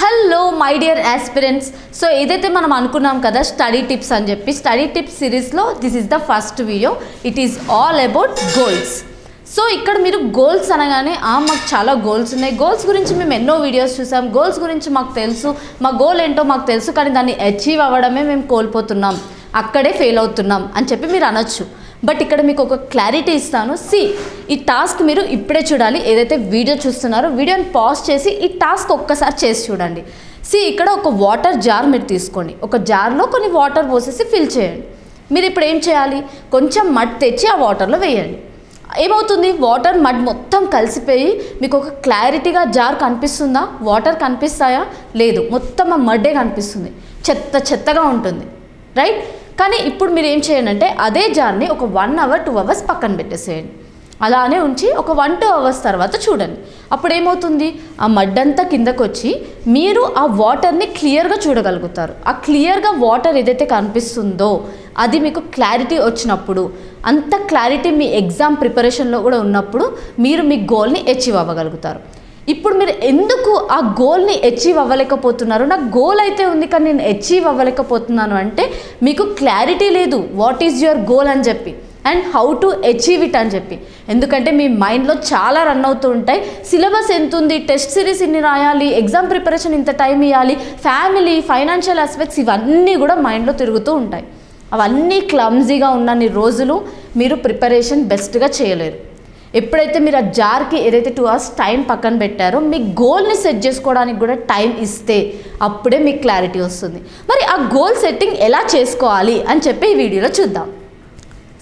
Hello my dear aspirants so ఏదైతే మనం అనుకున్నాం కదా స్టడీ టిప్స్ అని చెప్పి స్టడీ టిప్స్ సిరీస్లో this is the first video it is all about goals so ఇక్కడ మీరు గోల్స్ అనగానే మాకు చాలా గోల్స్ ఉన్నాయి. గోల్స్ గురించి మేము ఎన్నో వీడియోస్ చూసాం. గోల్స్ గురించి మాకు తెలుసు. మా గోల్ ఏంటో మాకు తెలుసు కానీ దాన్ని అచీవ్ అవ్వడమే మేము కోల్పోతున్నాం. అక్కడే ఫెయిల్ అవుతున్నాం. అని చెప్పి మీరు అనొచ్చు. బట్ ఇక్కడ మీకు ఒక క్లారిటీ ఇస్తాను. సి ఈ టాస్క్ మీరు ఇప్పుడే చూడాలి. ఏదైతే వీడియో చూస్తున్నారో వీడియోని పాజ్ చేసి ఈ టాస్క్ ఒక్కసారి చేసి చూడండి. సి ఇక్కడ ఒక వాటర్ జార్ మీరు తీసుకోండి. ఒక జార్లో కొన్ని వాటర్ పోసేసి ఫిల్ చేయండి. మీరు ఇప్పుడు ఏం చేయాలి? కొంచెం మడ్ తెచ్చి ఆ వాటర్లో వేయండి. ఏమవుతుంది? వాటర్ మడ్ మొత్తం కలిసిపోయి మీకు ఒక క్లారిటీగా జార్ కనిపిస్తుందా? వాటర్ కనిపిస్తాయా? లేదు. మొత్తం ఆ మడ్డే కనిపిస్తుంది. చెత్త చెత్తగా ఉంటుంది. రైట్? కానీ ఇప్పుడు మీరు ఏం చేయండి అంటే అదే జార్ని ఒక వన్ అవర్ టూ అవర్స్ పక్కన పెట్టేసేయండి. అలానే ఉంచి ఒక వన్ టూ అవర్స్ తర్వాత చూడండి. అప్పుడు ఏమవుతుంది? ఆ మడ్డంతా కిందకు వచ్చి మీరు ఆ వాటర్ని క్లియర్గా చూడగలుగుతారు. ఆ క్లియర్గా వాటర్ ఏదైతే కనిపిస్తుందో అది మీకు క్లారిటీ వచ్చినప్పుడు అంత క్లారిటీ మీ ఎగ్జామ్ ప్రిపరేషన్లో కూడా ఉన్నప్పుడు మీరు మీ గోల్ని అచీవ్ అవ్వగలుగుతారు. ఇప్పుడు మీరు ఎందుకు ఆ గోల్ని అచీవ్ అవ్వలేకపోతున్నారు? నాకు గోల్ అయితే ఉంది కానీ నేను అచీవ్ అవ్వలేకపోతున్నాను అంటే మీకు క్లారిటీ లేదు. వాట్ ఈజ్ యువర్ గోల్ అని చెప్పి. And how to achieve it అని చెప్పి. ఎందుకంటే మీ మైండ్లో చాలా రన్ అవుతూ ఉంటాయి. సిలబస్ ఎంత ఉంది? టెస్ట్ సిరీస్ ఇన్ని రాయాలి? ఎగ్జామ్ ప్రిపరేషన్ ఇంత టైం ఇవ్వాలి ఫ్యామిలీ ఫైనాన్షియల్ ఆస్పెక్ట్స్ ఇవన్నీ కూడా మైండ్లో తిరుగుతూ ఉంటాయి. అవన్నీ క్లమ్జీగా ఉన్నన్ని రోజులు మీరు ప్రిపరేషన్ బెస్ట్గా చేయలేరు. ఎప్పుడైతే మీరు ఆ జార్కి ఏదైతే టూ అవర్స్ టైం పక్కన పెట్టారో మీ గోల్ని సెట్ చేసుకోవడానికి కూడా టైం ఇస్తే అప్పుడే మీకు క్లారిటీ వస్తుంది. మరి ఆ గోల్ సెట్టింగ్ ఎలా చేసుకోవాలి అని చెప్పి ఈ వీడియోలో చూద్దాం.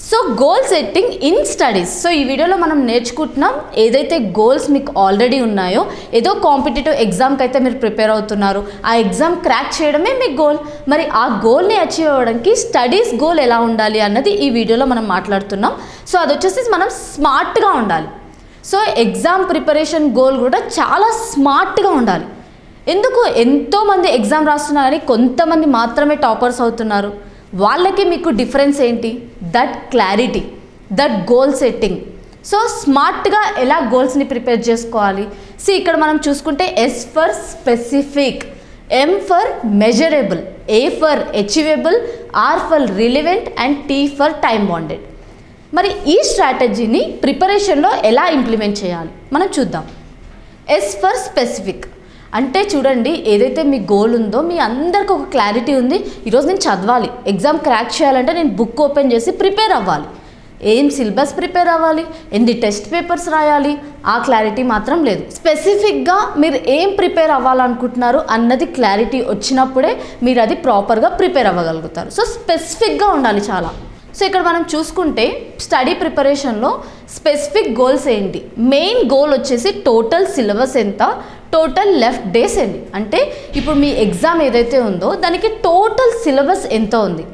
So goal setting in studies so ఈ వీడియోలో మనం నేర్చుకుంటున్నాం ఏదైతే గోల్స్ మీకు ఆల్రెడీ ఉన్నాయో ఏదో కాంపిటేటివ్ ఎగ్జామ్కి అయితే మీరు ప్రిపేర్ అవుతున్నారు ఆ ఎగ్జామ్ క్రాక్ చేయడమే మీ గోల్ మరి ఆ గోల్ని అచీవ్ అవ్వడానికి స్టడీస్ గోల్ ఎలా ఉండాలి అన్నది ఈ వీడియోలో మనం మాట్లాడుతున్నాం. సో అది వచ్చేసి మనం స్మార్ట్గా ఉండాలి. సో ఎగ్జామ్ ప్రిపరేషన్ గోల్ కూడా చాలా స్మార్ట్గా ఉండాలి. ఎందుకు? ఎంతోమంది ఎగ్జామ్ రాస్తున్నారు కానీ కొంతమంది మాత్రమే టాపర్స్ అవుతున్నారు. వాళ్ళకి మీకు డిఫరెన్స్ ఏంటి? That clarity that goal setting so స్మార్ట్గా ఎలా గోల్స్ని ప్రిపేర్ చేసుకోవాలి? సి ఇక్కడ మనం చూసుకుంటే S for specific M for measurable A for achievable R for relevant and T for time bounded మరి ఈ స్ట్రాటజీని ప్రిపరేషన్లో ఎలా ఇంప్లిమెంట్ చేయాలి? మనం చూద్దాం. ఎస్ ఫర్ స్పెసిఫిక్ అంటే చూడండి ఏదైతే మీ గోల్ ఉందో మీ అందరికి ఒక క్లారిటీ ఉంది. ఈరోజు నేను చదవాలి. ఎగ్జామ్ క్రాక్ చేయాలంటే నేను బుక్ ఓపెన్ చేసి ప్రిపేర్ అవ్వాలి. ఏం సిలబస్ ప్రిపేర్ అవ్వాలి? ఎన్ని టెస్ట్ పేపర్స్ రాయాలి? ఆ క్లారిటీ మాత్రం లేదు. స్పెసిఫిక్గా మీరు ఏం ప్రిపేర్ అవ్వాలనుకుంటున్నారు అన్నది క్లారిటీ వచ్చినప్పుడే మీరు అది ప్రాపర్గా ప్రిపేర్ అవ్వగలుగుతారు. సో స్పెసిఫిక్గా ఉండాలి చాలా. సో ఇక్కడ మనం చూసుకుంటే స్టడీ ప్రిపరేషన్లో స్పెసిఫిక్ గోల్స్ ఏంటి? మెయిన్ గోల్ వచ్చేసి టోటల్ సిలబస్ ఎంత? టోటల్ లెఫ్ట్ డేస్ ఎన్ని అంటే ఇప్పుడు మీ ఎగ్జామ్ ఏదైతే ఉందో దానికి టోటల్ సిలబస్ ఎంత ఉంది?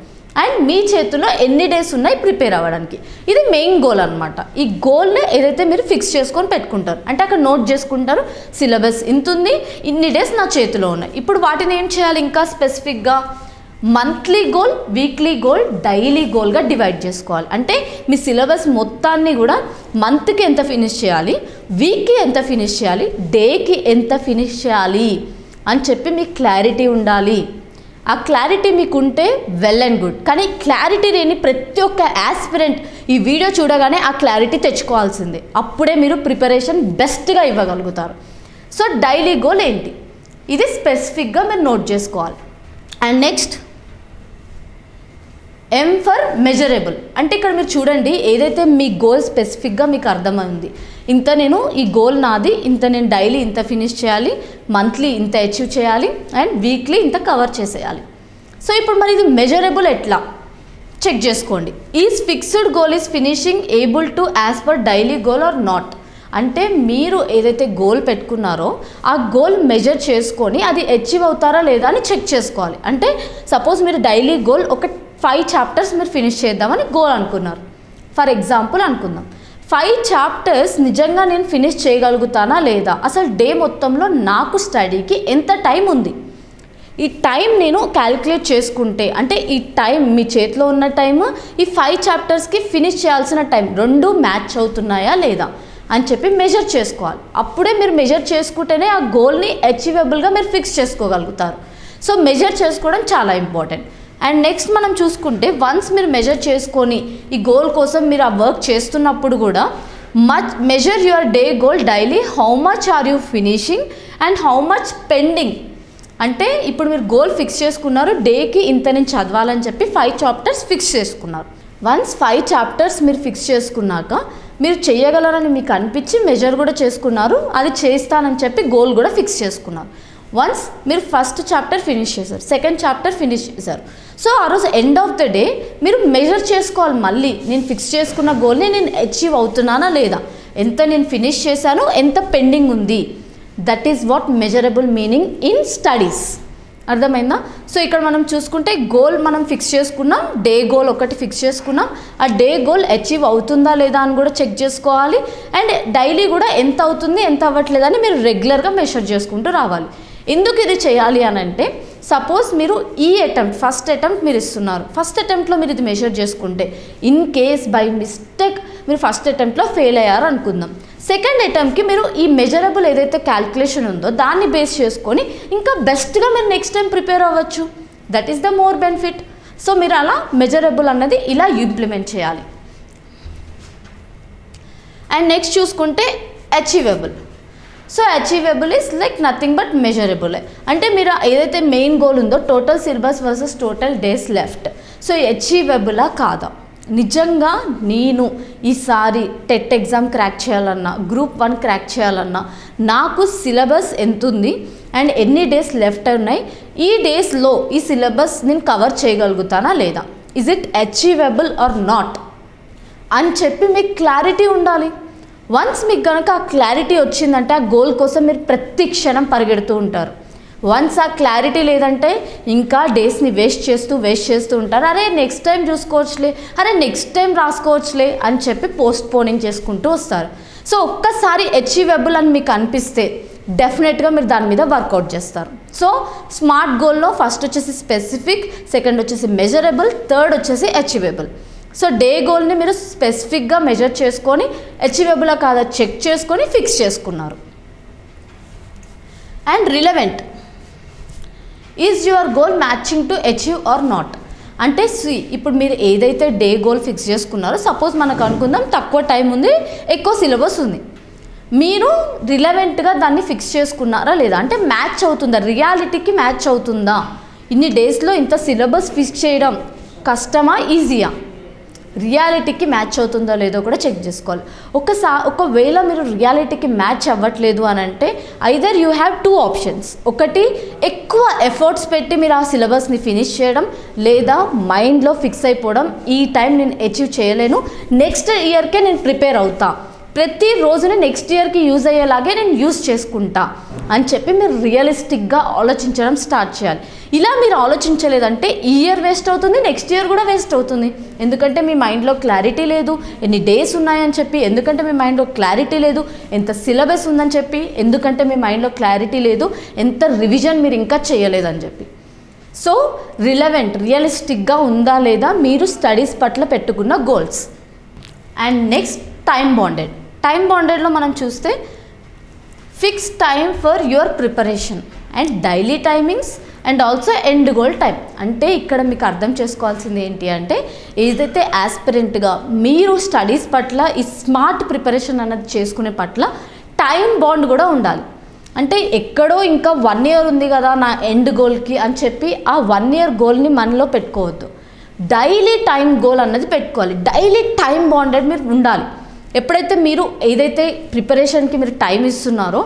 అండ్ మీ చేతిలో ఎన్ని డేస్ ఉన్నాయి ప్రిపేర్ అవ్వడానికి? ఇది మెయిన్ గోల్ అనమాట ఈ గోల్ని ఏదైతే మీరు ఫిక్స్ చేసుకొని పెట్టుకుంటారు అంటే అక్కడ నోట్ చేసుకుంటారు సిలబస్ ఇంత ఉంది ఇన్ని డేస్ నా చేతిలో ఉన్నాయి. ఇప్పుడు వాటిని ఏం చేయాలి ఇంకా స్పెసిఫిక్గా monthly goal weekly goal daily గోల్గా divide చేసుకోవాలి. అంటే మీ సిలబస్ మొత్తాన్ని కూడా మంత్కి ఎంత ఫినిష్ చేయాలి వీక్కి ఎంత ఫినిష్ చేయాలి డేకి ఎంత ఫినిష్ చేయాలి అని చెప్పి మీకు క్లారిటీ ఉండాలి. ఆ క్లారిటీ మీకు ఉంటే వెల్ అండ్ గుడ్. కానీ క్లారిటీ లేని ప్రతి ఒక్క యాస్పిరెంట్ ఈ వీడియో చూడగానే ఆ క్లారిటీ తెచ్చుకోవాల్సిందే. అప్పుడే మీరు ప్రిపరేషన్ బెస్ట్గా ఇవ్వగలుగుతారు. సో డైలీ గోల్ ఏంటి? ఇది స్పెసిఫిక్గా మీరు నోట్ చేసుకోవాలి. And next M for measurable అంటే ఇక్కడ మీరు చూడండి ఏదైతే మీ గోల్ స్పెసిఫిక్గా మీకు అర్థమైంది ఇంత నేను ఈ గోల్ నాది ఇంత నేను డైలీ ఇంత ఫినిష్ చేయాలి మంత్లీ ఇంత అచీవ్ చేయాలి అండ్ వీక్లీ ఇంత కవర్ చేసేయాలి. సో ఇప్పుడు మరి ఇది మెజరబుల్ ఎట్లా? చెక్ చేసుకోండి. Is fixed goal is finishing able to as per daily goal or not అంటే మీరు ఏదైతే గోల్ పెట్టుకున్నారో ఆ గోల్ మెజర్ చేసుకొని అది అచీవ్ అవుతారా లేదా అని చెక్ చేసుకోవాలి. అంటే సపోజ్ మీరు డైలీ గోల్ ఒక ఫైవ్ చాప్టర్స్ మీరు ఫినిష్ చేద్దామని గోల్ అనుకున్నారు. ఫర్ ఎగ్జాంపుల్ అనుకుందాం. ఫైవ్ చాప్టర్స్ నిజంగా నేను ఫినిష్ చేయగలుగుతానా లేదా? అసలు డే మొత్తంలో నాకు స్టడీకి ఎంత టైం ఉంది? ఈ టైం నేను క్యాలిక్యులేట్ చేసుకుంటే అంటే ఈ టైం మీ చేతిలో ఉన్న టైం ఈ ఫైవ్ చాప్టర్స్కి ఫినిష్ చేయాల్సిన టైం రెండు మ్యాచ్ అవుతున్నాయా లేదా? అని చెప్పి మెజర్ చేసుకోవాలి. అప్పుడే మీరు మెజర్ చేసుకుంటేనే ఆ గోల్ని అచీవబుల్గా మీరు ఫిక్స్ చేసుకోగలుగుతారు. సో మెజర్ చేసుకోవడం చాలా ఇంపార్టెంట్ అండ్ నెక్స్ట్ మనం చూసుకుంటే వన్స్ మీరు మెజర్ చేసుకొని ఈ గోల్ కోసం మీరు ఆ వర్క్ చేస్తున్నప్పుడు కూడా much measure your day goal daily how much are you finishing and how much pending అంటే ఇప్పుడు మీరు గోల్ ఫిక్స్ చేసుకున్నారు డేకి ఇంత నేను చదవాలని చెప్పి ఫైవ్ చాప్టర్స్ ఫిక్స్ చేసుకున్నారు. వన్స్ ఫైవ్ చాప్టర్స్ మీరు ఫిక్స్ చేసుకున్నాక మీరు చేయగలరని మీకు అనిపించి మెజర్ కూడా చేసుకున్నారు అది చేస్తానని చెప్పి గోల్ కూడా ఫిక్స్ చేసుకున్నారు. వన్స్ మీరు ఫస్ట్ చాప్టర్ ఫినిష్ చేశారు సెకండ్ చాప్టర్ ఫినిష్ చేశారు. సో ఆ రోజు ఎండ్ ఆఫ్ ద డే మీరు మెజర్ చేసుకోవాలి మళ్ళీ. నేను ఫిక్స్ చేసుకున్న గోల్ని నేను అచీవ్ అవుతున్నానా లేదా? ఎంత నేను ఫినిష్ చేశాను ఎంత పెండింగ్ ఉంది? That is what measurable meaning in studies అర్థమైందా? సో ఇక్కడ మనం చూసుకుంటే గోల్ మనం ఫిక్స్ చేసుకున్నాం డే గోల్ ఒకటి ఫిక్స్ చేసుకున్నాం. ఆ డే గోల్ అచీవ్ అవుతుందా లేదా అని కూడా చెక్ చేసుకోవాలి. అండ్ డైలీ కూడా ఎంత అవుతుంది ఎంత అవ్వట్లేదని మీరు రెగ్యులర్గా మెషర్ చేసుకుంటూ రావాలి. ఎందుకు ఇది చేయాలి అని అంటే సపోజ్ మీరు ఈ అటెంప్ట్ ఫస్ట్ అటెంప్ట్ మీరు ఇస్తున్నారు. ఫస్ట్ అటెంప్ట్లో మీరు ఇది మెషర్ చేసుకుంటే ఇన్ కేస్ బై మిస్టేక్ మీరు ఫస్ట్ అటెంప్ట్లో ఫెయిల్ అయ్యారు అనుకుందాం. సెకండ్ అటెంప్ట్కి మీరు ఈ మెజరబుల్ ఏదైతే క్యాల్కులేషన్ ఉందో దాన్ని బేస్ చేసుకొని ఇంకా బెస్ట్గా మీరు నెక్స్ట్ టైం ప్రిపేర్ అవ్వచ్చు. That is the more benefit so మీరు అలా మెజరబుల్ అన్నది ఇలా ఇంప్లిమెంట్ చేయాలి. అండ్ నెక్స్ట్ చూసుకుంటే achievable so achievable is like nothing but measurable అంటే మీరు ఏదైతే మెయిన్ గోల్ ఉందో total syllabus versus total days left so అచీవబులా కాదా? నిజంగా నేను ఈసారి టెట్ ఎగ్జామ్ క్రాక్ చేయాలన్నా గ్రూప్ వన్ క్రాక్ చేయాలన్నా నాకు సిలబస్ ఎంత ఉంది అండ్ ఎన్ని డేస్ లెఫ్ట్ ఉన్నాయి? ఈ డేస్లో ఈ సిలబస్ నేను కవర్ చేయగలుగుతానా లేదా? Is it achievable or not అని చెప్పి మీకు క్లారిటీ ఉండాలి. వన్స్ మీకు కనుక ఆ క్లారిటీ వచ్చిందంటే ఆ గోల్ కోసం మీరు ప్రతి క్షణం పరిగెడుతూ ఉంటారు. వన్స్ ఆ క్లారిటీ లేదంటే ఇంకా డేస్ని వేస్ట్ చేస్తూ వేస్ట్ చేస్తూ ఉంటారు. అరే నెక్స్ట్ టైం చూసుకోవచ్చులే అరే నెక్స్ట్ టైం రాసుకోవచ్చులే అని చెప్పి పోస్ట్ పోనింగ్ చేసుకుంటూ వస్తారు. సో ఒక్కసారి అచీవబుల్ అని మీకు అనిపిస్తే డెఫినెట్గా మీరు దాని మీద వర్కౌట్ చేస్తారు. సో స్మార్ట్ గోల్లో ఫస్ట్ వచ్చేసి స్పెసిఫిక్ సెకండ్ వచ్చేసి మెజరబుల్ థర్డ్ వచ్చేసి అచీవబుల్ సో డే గోల్ని మీరు స్పెసిఫిక్గా మెజర్ చేసుకొని అచీవబులా కాదా చెక్ చేసుకొని ఫిక్స్ చేసుకున్నారు. And relevant is your goal matching to achieve or not అంటే సి ఇప్పుడు మీరు ఏదైతే డే గోల్ ఫిక్స్ చేసుకున్నారో సపోజ్ మనకు అనుకుందాం తక్కువ టైం ఉంది ఎక్కువ సిలబస్ ఉంది. మీరు రిలవెంట్గా దాన్ని ఫిక్స్ చేసుకున్నారా లేదా? అంటే మ్యాచ్ అవుతుందా? రియాలిటీకి మ్యాచ్ అవుతుందా? ఇన్ని డేస్లో ఇంత సిలబస్ ఫిక్స్ చేయడం కష్టమా? ఈజీయా రియాలిటీకి మ్యాచ్ అవుతుందో లేదో కూడా చెక్ చేసుకోవాలి. ఒకసా ఒకవేళ మీరు రియాలిటీకి మ్యాచ్ అవ్వట్లేదు అని అంటే either you have two options ఒకటి ఎక్కువ ఎఫర్ట్స్ పెట్టి మీరు ఆ సిలబస్ని ఫినిష్ చేయడం లేదా మైండ్లో ఫిక్స్ అయిపోవడం ఈ టైం నేను అచీవ్ చేయలేను. నెక్స్ట్ ఇయర్కే నేను ప్రిపేర్ అవుతాను ప్రతి రోజునే నెక్స్ట్ ఇయర్కి యూజ్ అయ్యేలాగే నేను యూజ్ చేసుకుంటా అని చెప్పి మీరు రియలిస్టిక్గా ఆలోచించడం స్టార్ట్ చేయాలి. ఇలా మీరు ఆలోచించలేదంటే ఈ ఇయర్ వేస్ట్ అవుతుంది నెక్స్ట్ ఇయర్ కూడా వేస్ట్ అవుతుంది. ఎందుకంటే మీ మైండ్లో క్లారిటీ లేదు ఎన్ని డేస్ ఉన్నాయని చెప్పి ఎందుకంటే మీ మైండ్లో క్లారిటీ లేదు ఎంత సిలబస్ ఉందని చెప్పి ఎందుకంటే మీ మైండ్లో క్లారిటీ లేదు ఎంత రివిజన్ మీరు ఇంకా చేయలేదని చెప్పి. సో రిలవెంట్ రియలిస్టిక్గా ఉందా లేదా మీరు స్టడీస్ పట్ల పెట్టుకున్న goals and next time bounded time బాండెడ్లో మనం చూస్తే fix time for your preparation and daily timings and also end goal time అంటే ఇక్కడ మీకు అర్థం చేసుకోవాల్సింది ఏంటి అంటే ఏదైతే యాస్పిరెంట్గా మీరు స్టడీస్ పట్ల ఈ స్మార్ట్ ప్రిపరేషన్ అన్నది చేసుకునే పట్ల టైం బాండ్ కూడా ఉండాలి. అంటే ఎక్కడో ఇంకా వన్ ఇయర్ ఉంది కదా నా ఎండ్ గోల్కి అని చెప్పి ఆ వన్ ఇయర్ గోల్ని మనలో పెట్టుకోవద్దు. డైలీ టైం గోల్ అన్నది పెట్టుకోవాలి. డైలీ టైం బాండెడ్ మీరు ఉండాలి. ఎప్పుడైతే మీరు ఏదైతే ప్రిపరేషన్కి మీరు టైం ఇస్తున్నారో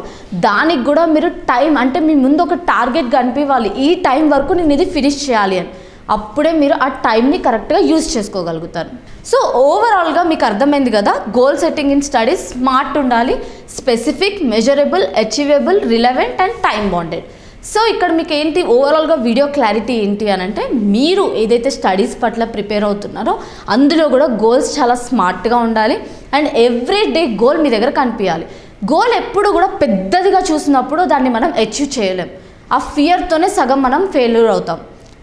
దానికి కూడా మీరు టైం అంటే మీ ముందు ఒక టార్గెట్ కనిపించాలి ఈ టైం వరకు నేను ఇది ఫినిష్ చేయాలి అని. అప్పుడే మీరు ఆ టైంని కరెక్ట్గా యూజ్ చేసుకోగలుగుతారు. సో ఓవరాల్గా మీకు అర్థమైంది కదా goal setting in studies smart ఉండాలి specific measurable achievable relevant and time bounded. So ఇక్కడ మీకు ఏంటి ఓవరాల్గా వీడియో క్లారిటీ ఏంటి అని అంటే మీరు ఏదైతే స్టడీస్ పట్ల ప్రిపేర్ అవుతున్నారో అందులో కూడా గోల్స్ చాలా స్మార్ట్గా ఉండాలి. అండ్ ఎవ్రీ డే గోల్ మీ దగ్గర కనిపించాలి గోల్ ఎప్పుడు కూడా పెద్దదిగా చూసినప్పుడు దాన్ని మనం అచీవ్ చేయలేం. ఆ ఫియర్తోనే సగం మనం ఫెయిల్యూర్ అవుతాం.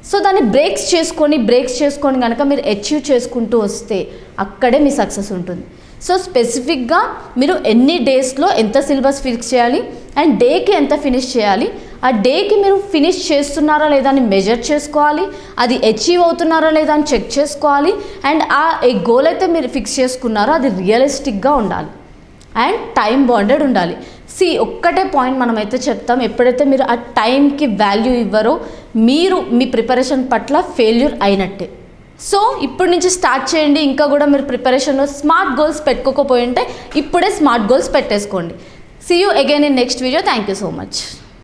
సో దాన్ని బ్రేక్స్ చేసుకొని బ్రేక్స్ చేసుకొని కనుక మీరు అచీవ్ చేసుకుంటూ వస్తే అక్కడే మీ సక్సెస్ ఉంటుంది. సో స్పెసిఫిక్గా మీరు ఎన్ని డేస్లో ఎంత సిలబస్ ఫిక్స్ చేయాలి? అండ్ డేకి ఎంత ఫినిష్ చేయాలి? ఆ డేకి మీరు ఫినిష్ చేస్తున్నారా లేదా అని మెజర్ చేసుకోవాలి అది అచీవ్ అవుతున్నారా లేదా అని చెక్ చేసుకోవాలి అండ్ ఆ ఏ గోల్ అయితే మీరు ఫిక్స్ చేసుకున్నారో అది రియలిస్టిక్గా ఉండాలి. అండ్ టైం బాండెడ్ ఉండాలి. సి ఒక్కటే పాయింట్ మనం అయితే చెప్తాం ఎప్పుడైతే మీరు ఆ టైంకి వాల్యూ ఇవ్వరో మీరు మీ ప్రిపరేషన్ పట్ల ఫెయిల్యూర్ అయినట్టే. సో ఇప్పటి నుంచి స్టార్ట్ చేయండి ఇంకా కూడా మీరు ప్రిపరేషన్లో స్మార్ట్ గోల్స్ పెట్టుకోకపోయి ఉంటే ఇప్పుడే స్మార్ట్ గోల్స్ పెట్టేసుకోండి. See you again in next video thank you so much